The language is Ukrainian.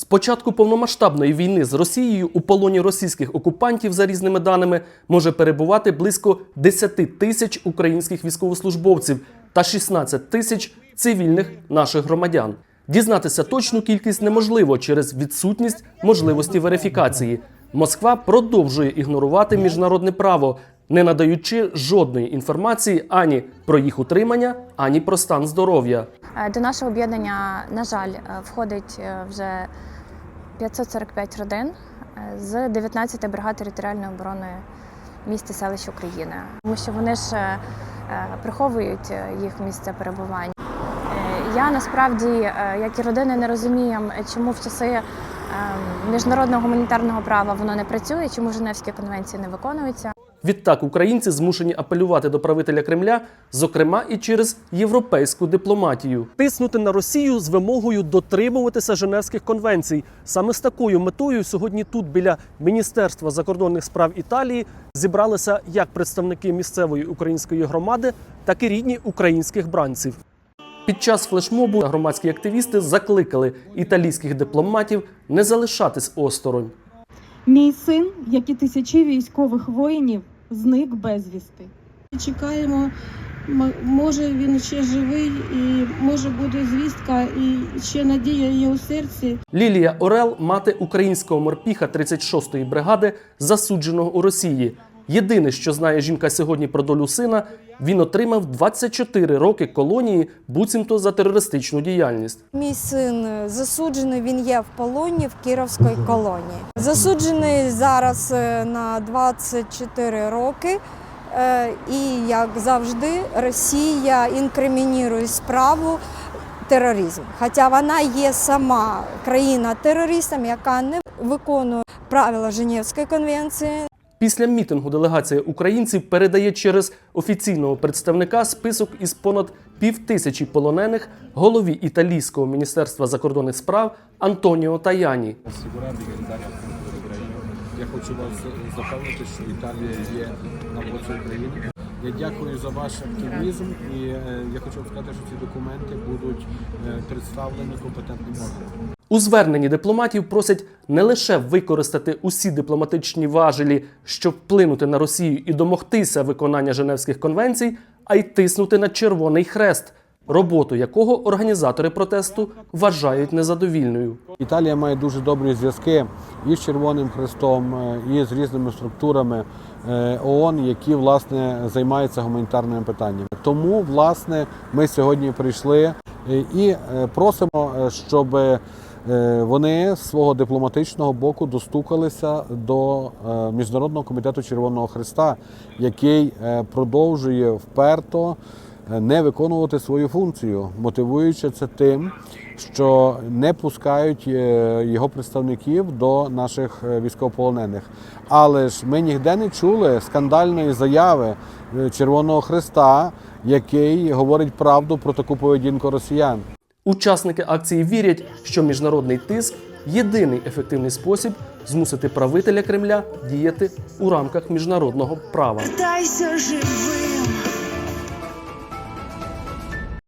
З початку повномасштабної війни з Росією у полоні російських окупантів, за різними даними, може перебувати близько 10 тисяч українських військовослужбовців та 16 тисяч цивільних наших громадян. Дізнатися точну кількість неможливо через відсутність можливості верифікації. Москва продовжує ігнорувати міжнародне право, не надаючи жодної інформації ані про їх утримання, ані про стан здоров'я. Е, До нашого об'єднання, на жаль, е, входить е, вже 545 родин з 19 бригад територіальної оборони міст і селищ України, тому що вони ж приховують їх місце перебування. Я насправді, як і родини, не розуміємо, е, чому в часи міжнародного гуманітарного права воно не працює, чому Женевські конвенції не виконуються. Відтак українці змушені апелювати до правителя Кремля, зокрема і через європейську дипломатію, тиснути на Росію з вимогою дотримуватися Женевських конвенцій. Саме з такою метою сьогодні тут, біля Міністерства закордонних справ Італії, зібралися як представники місцевої української громади, так і рідні українських бранців. Під час флешмобу громадські активісти закликали італійських дипломатів не залишатись осторонь. Мій син, як і тисячі військових воїнів, зник безвісти. Чекаємо, може він ще живий, і може буде звістка, і ще надія є у серці. Лілія Орел, мати українського морпіха 36-ї бригади, засудженого у Росії. Єдине, що знає жінка сьогодні про долю сина, він отримав 24 роки колонії, буцімто за терористичну діяльність. Мій син засуджений, він є в полоні в Кіровській колонії. Засуджений зараз е, на 24 роки. Е, І як завжди, Росія інкримінує справу тероризм. Хоча вона є сама країна терористом, яка не виконує правила Женевської конвенції, Після мітингу делегація українців передає через офіційного представника список із понад півтисячі полонених голові італійського міністерства закордонних справ Антоніо Таяні. Я хочу вас запевнити, що Італія є на боці України. Я дякую за ваш активізм і е, я хочу сказати, що ці документи будуть е, представлені компетентним органам. У зверненні дипломатів просять не лише використати усі дипломатичні важелі, щоб вплинути на Росію і домогтися виконання Женевських конвенцій, а й тиснути на Червоний Хрест, роботу якого організатори протесту вважають незадовільною. Італія має дуже добрі зв'язки і з Червоним Хрестом, е, і з різними структурами е, ООН, які власне займаються гуманітарними питаннями. Тому власне ми сьогодні прийшли е, і просимо, щоб вони з свого дипломатичного боку достукалися до е, Міжнародного комітету Червоного Христа, який е, продовжує вперто е, не виконувати свою функцію, мотивуючи це тим, що не пускають е, його представників до наших е, військовополонених. Але ж ми ніде не чули скандальної заяви е, Червоного Христа, який говорить правду про таку поведінку росіян. Учасники акції вірять, що міжнародний тиск єдиний ефективний спосіб змусити правителя Кремля діяти у рамках міжнародного права. Питайся живим,